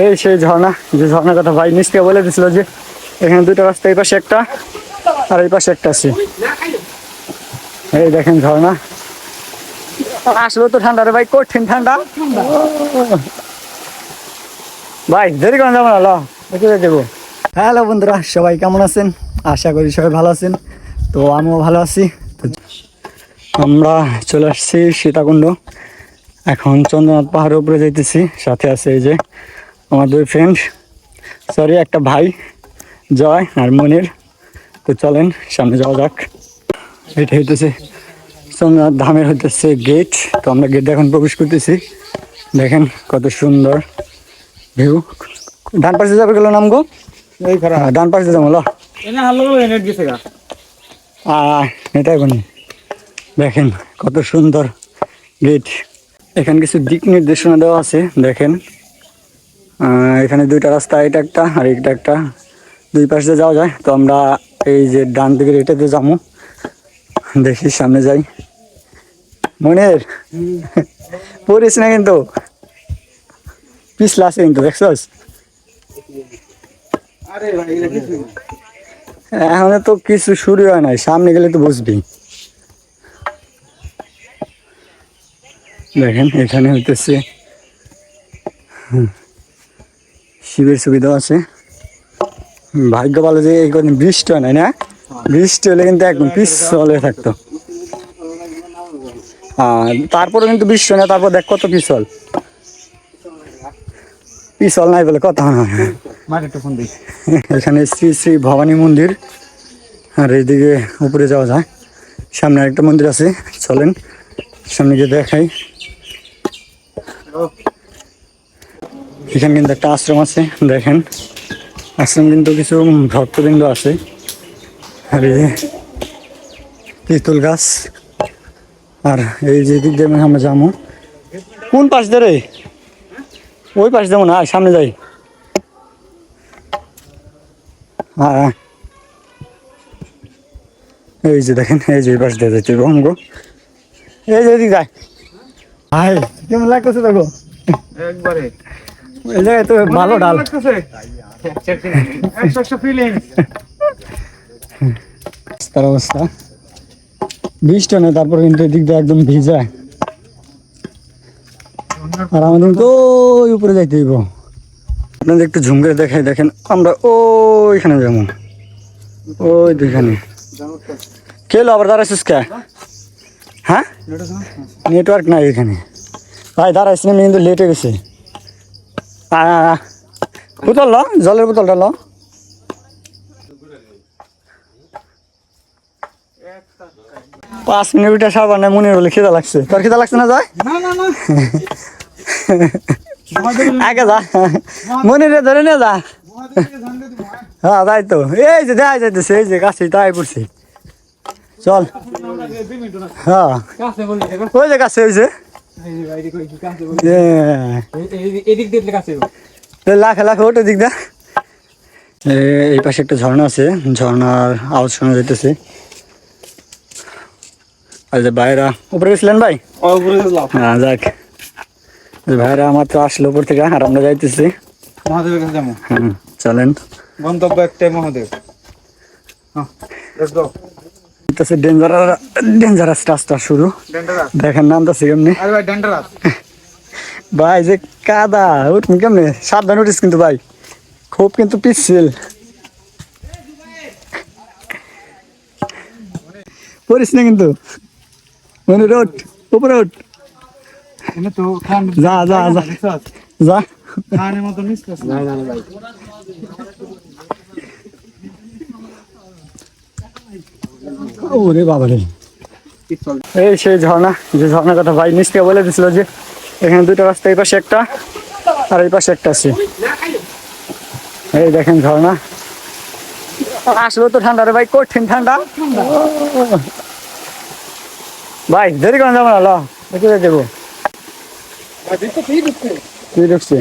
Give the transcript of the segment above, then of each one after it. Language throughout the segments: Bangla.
এই সেই ঝর্ণা, যে ঝর্ণার কথা ভাই নিচকে বলে দিছিল যে এখানে দুটো রাস্তা, এই পাশে একটা আর এই পাশে একটা আছে। এই দেখেন ঝর্ণা। আসলে তো ঠান্ডা রে ভাই, কঠিন ঠান্ডা। ভাই, দেরি করেন যাব না দেবো। হ্যালো বন্ধুরা, সবাই কেমন আছেন? আশা করি সবাই ভালো আছেন। তো আমিও ভালো আছি। আমরা চলে আসছি সীতাকুণ্ড। এখন চন্দ্রনাথ পাহাড়ের উপরে যাইতেছি, সাথে আছে এই যে আমার দুই ফ্রেন্ড সরি একটা ভাই জয় আর মনির। তো চলেন সামনে যাওয়া যাক। এটা হইতেছে সোমনাথ ধামের হইতেছে গেট তো আমরা গেট এখন প্রবেশ করতেছি। দেখেন কত সুন্দর ভিউ ডান পাশে যাবে গেল নাম গো ডান পাশে যাব ল। এটাই বলি দেখেন কত সুন্দর গেট এখানে কিছু দিক নির্দেশনা দেওয়া আছে দেখেন। এখানে দুইটা রাস্তা এটা একটা আর এটা একটা। দুই পাশে দিয়ে যাওয়া যায়। তো আমরা এই যে ডান দিকের এটাতে যাব। দেখি সামনে যাই। মনের পড়িস না কিন্তু। পিছলা আছে কিন্তু দেখছস? এখন তো কিছু শুরু হয় নাই সামনে গেলে তো বুঝবি। দেখেন এখানে হইতেছে। হুম, শিবের সুবিধা আছে। ভাগ্য ভালো যে এই কদিন বৃষ্টি হয় না? বৃষ্টি হলে কিন্তু একদম পিছলে থাকতো। আর তারপরে কিন্তু বৃষ্টি হয় না তারপর দেখ কত পিছল। পিছল নাই বলে কথা এখানে শ্রী শ্রী ভবানী মন্দির। আর এইদিকে উপরে যাওয়া যায়। সামনে একটা মন্দির আছে চলেন। সামনে গিয়ে দেখাই। এখানে কিন্তু একটা আশ্রম আছে দেখেন। আশ্রম কিন্তু কিছু ভক্তবৃন্দ আছে। আর এই যে পিতুল গাছ। আর এই যে দিক দিয়ে আমরা যাব। কোন পাশ দিয়ে রে ওই পাশ যাব না আয়, সামনে যাই। হ্যাঁ এই যে দেখেন এই যে পাশ দিয়ে যাচ্ছে রঙ্গ এই যে এদিক যায় হাই কেমন লাগতেছে দেখো? একবারে। এই জায়গায় তো ভালো ডাল লাগতেছে একশো একশো ফিলিং তার অবস্থা বৃষ্টি নেই তারপর কিন্তু এদিক দিয়ে একদম ভিজা। আর আমাদের তো ওই উপরে যাইতে হইব। আপনাদের একটু ঝুম করে দেখাই দেখেন আমরা ওইখানে যাব। ওই দুইখানে। কে লো আবার দাঁড়াইছিস কে? হ্যাঁ? নেটওয়ার্ক নাই এখানে। ভাই দাঁড়াইছি আমি কিন্তু লেট হয়ে গেছে। আ, আ, আ। বোতল ল জলের বোতলটা ল। পাঁচ মিনিট সারবার না মনে হলে খিদা লাগছে। তোর খিদা লাগছে না যায়? না না না। আগে যা। মনে রে ধরে নিয়ে যা। হ্যাঁ। তাই তো। এই যে দেখা যাইতেছে এই যে কাছে তাই পড়ছি। চল। হ্যাঁ। ওই যে কাছে হয়েছে এই যে। লাখ লাখ ওটা দিক দা। এই পাশে একটা ঝর্ণা আছে। ঝর্ণার আওয়াজ শোনা যাইতেছে। আর যে ভাইরা উপরে গেছিলেন ভাই? হ্যাঁ যাক। ভাইরা আমার তো আসলো উপর থেকে আর আমরা যাইতেছি। মহাদেবের কাছে যাব। চলেন। গন্তব্য একটাই মহাদেব। হ্যাঁ লেটস গো হইতেছে ডেঞ্জারাস ডেঞ্জারাস রাস্তা শুরু। ডেন্ডারাস দেখেন নামতেছে কেমনি? আরে ভাই ডেন্ডারাস ভাই যে কাদা উঠুন কেমনি? সাবধান উঠিস কিন্তু ভাই। খুব কিন্তু পিচ্ছিল। পড়িস না কিন্তু। মনে রোড উপরে ওঠ এনে তো খান যা যা যা। যা খানের মতো মিস করছে না না ভাই ওরে বাবা রে। এই সেই ঝর্ণা, যে ঝর্ণার কথা ভাই নিচকে বলে দিছিল যে এখানে দুটো রাস্তা, এই পাশে একটা আর এই পাশে একটা আছে। এই দেখেন ঝর্ণা। আসলে তো ঠান্ডা রে ভাই, কঠিন ঠান্ডা। ভাই, দেরি করেন যাব না, ল। দেখে দেবো। ঢুকছি।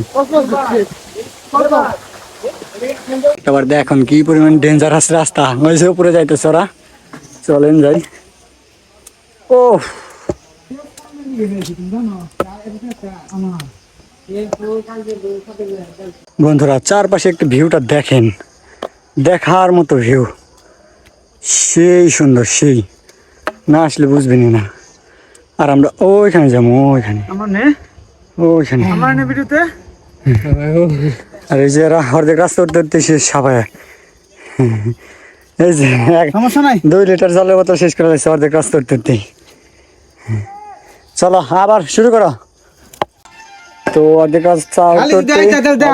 এবার দেখুন কি পরিমাণ ডেঞ্জারাস রাস্তা। ওই উপরে যাইতেছে ওরা। চলেন যাই। ও বন্ধুরা চারপাশে একটু ভিউটা দেখেন। দেখার মতো ভিউ। সেই সুন্দর সেই। না আসলে বুঝবেনই না। আর আমরা ওইখানে যাব ওইখানে। ওইখানে। আর এই যে অর্ধেক রাস্তা উঠতে সে সাবায় এই যে সমস্যা নাই? দুই লিটার জলের বোতল শেষ করে দিচ্ছে অর্ধেক রাস্তা উঠতে চলো আবার শুরু করো। তো অর্ধেক রাস্তা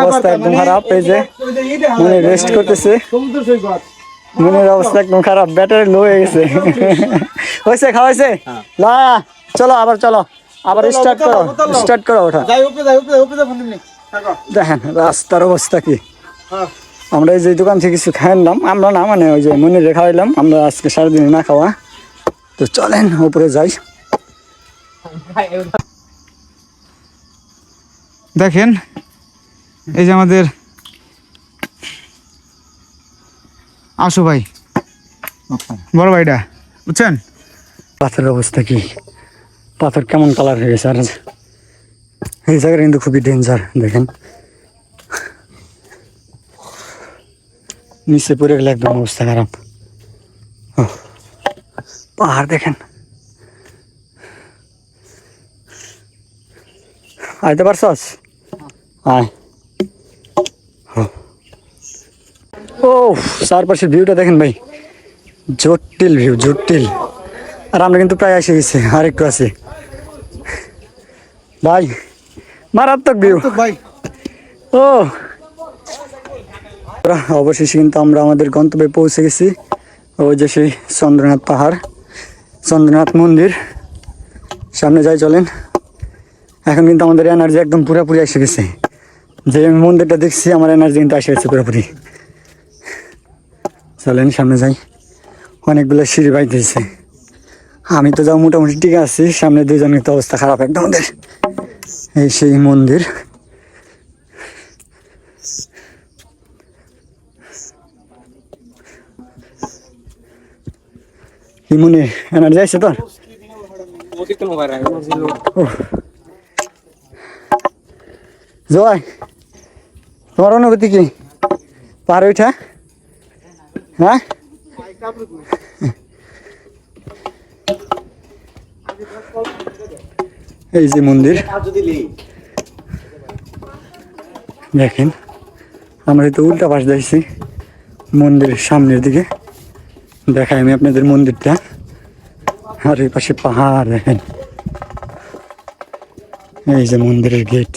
অবস্থা একদম খারাপ এই যে মনে রেস্ট করতেছে। মনের অবস্থা একদম খারাপ ব্যাটারি লো হয়ে গেছে। হয়েছে খাওয়াইছে? না চলো আবার চলো আবার স্টার্ট করো স্টার্ট করো ওঠা। দেখেন রাস্তার অবস্থা কি। হ্যাঁ। আমরা এই যে দোকান থেকে কিছু খাইলাম আমরা না মানে ওই যে মনে রেখা হইলাম আমরা আজকে সারাদিন না খাওয়া। তো চলেন উপরে যাই। দেখেন এই যে আমাদের আসো ভাই বড় ভাইটা বুঝছেন? পাথরের অবস্থা কি? পাথর কেমন কালার হয়ে গেছে আর এই জায়গাটা কিন্তু খুবই ডেঞ্জার দেখেন। নিচে পড়ে গেলে একদম অবস্থা খারাপ। পাহাড় দেখেন। আইতে পারছস? আয়। ও চারপাশের ভিউটা দেখেন ভাই। জটিল ভিউ জটিল। আর আমরা কিন্তু প্রায় এসে গেছি আর একটু আছে। ভাই মারাত্মক ভিউ ভাই। ও অবশেষে কিন্তু আমরা আমাদের গন্তব্যে পৌঁছে গেছি। ওই যে সেই চন্দ্রনাথ পাহাড়, চন্দ্রনাথ মন্দির। সামনে যাই, চলেন। এখন কিন্তু আমাদের এনার্জি একদম পুরোপুরি এসে গেছে। যে আমি মন্দিরটা দেখছি, আমার এনার্জি কিন্তু এসে গেছে পুরোপুরি। চলেন, সামনে যাই। অনেকগুলো সিঁড়ি বাইতেছে। আমি তো যাও মোটামুটি ঠিক আছি, সামনে দুইজনের তো অবস্থা খারাপ একদম ওদের। এই সেই মন্দির। কি মনে এনার্জি আছে তোর। জয়, তোমার অনুভূতি কি? উঠা? হ্যাঁ? এই যে মন্দির। দেখেন, আমরা তো উল্টা পাশ যাইছি মন্দিরের সামনের দিকে। দেখাই আমি আপনাদের মন্দিরটা। আর এই পাশে পাহাড়, দেখেন। এই যে মন্দিরের গেট।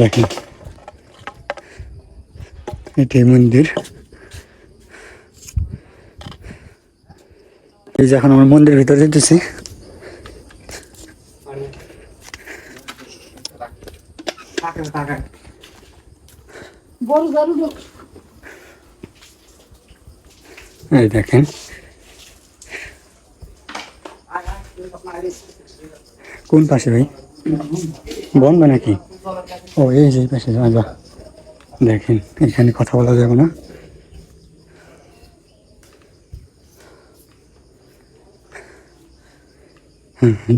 দেখেন। এটাই মন্দির। এই যে এখন আমরা মন্দিরের ভিতরে যেতেছি এই দেখেন। কোন পাশে ভাই? বন্ধ নাকি? ও, এই যে পাশে যা যা দেখেন, এখানে কথা বলা যাবে না।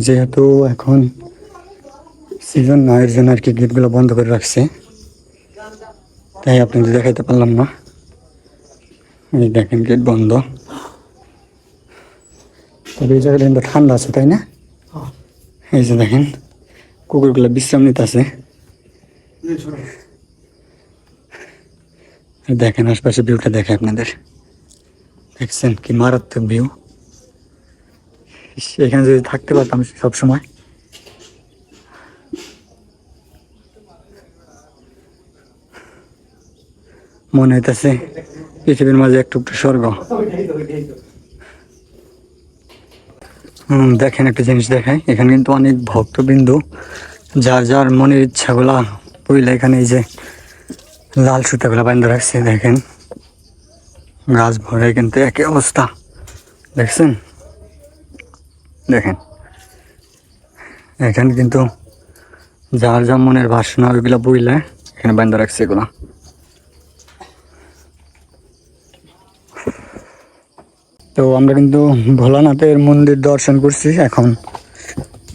যেহেতু এখন সিজন না জন্য আর কি গেটগুলো বন্ধ করে রাখছে, তাই আপনাদের দেখাইতে পারলাম না। এই দেখেন গেট বন্ধ। তবে এই জায়গাটা কিন্তু ঠান্ডা আছে তাই না? এই যে দেখেন কুকুরগুলো বিশ্রাম নিতে আছে দেখেন আশপাশে ভিউটা দেখে আপনাদের। দেখছেন কি মারাত্মক ভিউ এখানে যদি থাকতে পারতাম সব সময় মনে হইতেছে পৃথিবীর মাঝে একটু একটু স্বর্গ। দেখেন একটা জিনিস দেখাই। এখানে কিন্তু অনেক ভক্তবিন্দু, যার যার মনের ইচ্ছাগুলা পইলে এখানে এই যে লাল সুতাগুলা বান্ধা রাখছে, দেখেন। গাছ ভরে কিন্তু একই অবস্থা, দেখছেন? দেখেন। এখানে কিন্তু যার যার মনের বাসনা ওইগুলা বইলে এখানে বান্ধা রাখছে এগুলা। তো আমরা কিন্তু ভোলানাথের মন্দির দর্শন করছি এখন।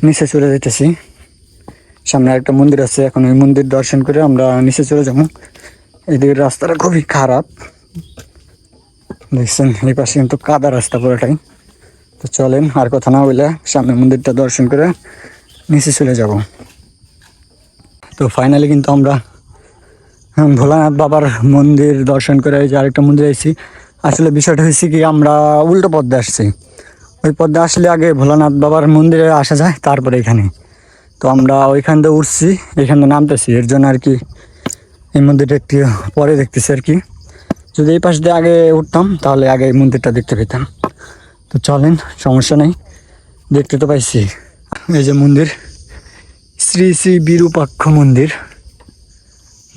নিচে চলে যেতেছি সামনে একটা মন্দির আছে, এখন ওই মন্দির দর্শন করে আমরা নিচে চলে যাব। এদিকে রাস্তাটা খুবই খারাপ। দেখছেন, এই পাশে কিন্তু কাদা রাস্তা পুরোটাই। তো চলেন, আর কথা না বলে সামনে মন্দিরটা দর্শন করে নিচে চলে যাব। তো ফাইনালি কিন্তু আমরা ভোলানাথ বাবার মন্দির দর্শন করে এই যে আরেকটা মন্দির এসেছি আসলে বিষয়টা হয়েছে কি, আমরা উল্টো পথে আসছি। ওই পথে আসলে আগে ভোলানাথ বাবার মন্দিরে আসা যায়, তারপরে এখানে। তো আমরা ওইখান দিয়ে উঠছি, এখান দিয়ে নামতেছি। এর জন্য আর কি এই মন্দিরটা একটু পরে দেখতেছি আর কি। যদি এই পাশ দিয়ে আগে উঠতাম, তাহলে আগে এই মন্দিরটা দেখতে পেতাম। তো চলেন, সমস্যা নেই। দেখতে তো পাইছি। এই যে মন্দির, শ্রী শ্রী বিরূপাক্ষ মন্দির।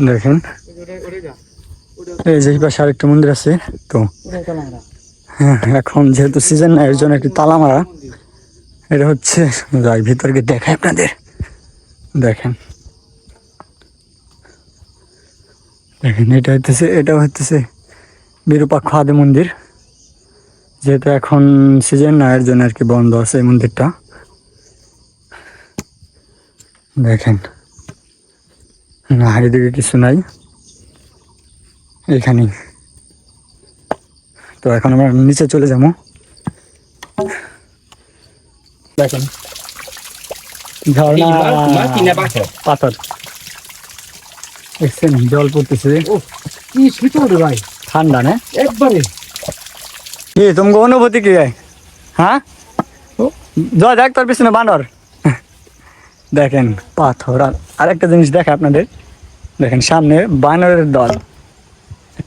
দেখেন। এই যে পাশে আরেকটা মন্দির আছে, তো হ্যাঁ এখন যেহেতু সিজন না, এর জন্য একটু তালা মারা এটা হচ্ছে যাই ভিতরকে দেখায় আপনাদের। দেখেন। দেখেন, এটা হইতেছে এটা হইতেছে বিরূপাক্ষ আদি মন্দির। যেহেতু এখন সিজন না, এর জন্য আর কি বন্ধ আছে এই মন্দিরটা। দেখেন। না, এদিকে কিছু নাই। এখানেই। তো এখন আমরা নিচে চলে যাব। দেখেন। ঝর্ণা পাথর। দেখছেন? জল পড়তেছে। কি শীতল রে ভাই। ঠান্ডা না? একবারে। কি তোমাকে অনুভূতি কি হয় হ্যাঁ? ও, যা দেখ তোর পিছনে বানর। দেখেন পাথর। আর আরেকটা জিনিস দেখে আপনাদের। দেখেন সামনে বানরের দল।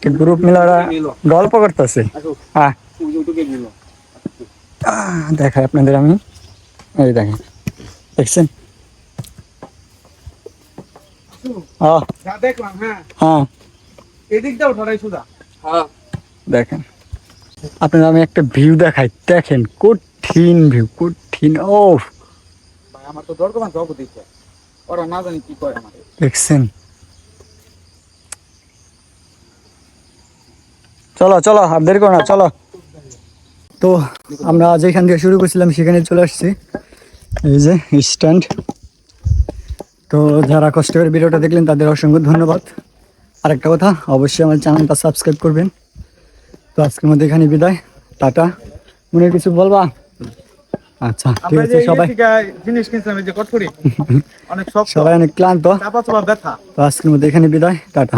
গ্রুপ মিলে। ওরা গল্প করতেছে? হ্যাঁ। দেখাই আপনাদের আমি। এই দেখেন। দেখছেন? হ্যাঁ। হ্যাঁ। হ্যাঁ। দেখেন। আপনাদের আমি একটা ভিউ দেখাই। দেখেন কঠিন ভিউ কঠিন ও ভাই আমার তো দরকার ওরা না জানি কি করে দেখছেন? চলো চলো দেরি করো না চলো। তো আমরা যেখান থেকে শুরু করছিলাম সেখানে চলে আসছি। এই যে স্ট্যান্ড তো যারা কষ্ট করে ভিডিওটা দেখলেন তাদের অসংখ্য ধন্যবাদ। আরেকটা কথা অবশ্যই আমার চ্যানেলটা সাবস্ক্রাইব করবেন। তো আজকের মধ্যে এখানে বিদায়। টাটা। মনে কিছু বলবা? আচ্ছা ঠিক আছে সবাই। জিনিস কিনছিলাম যে কটপুরি অনেক সবাই অনেক ক্লান্ত। তো আজকের মধ্যে এখানে বিদায়। টাটা।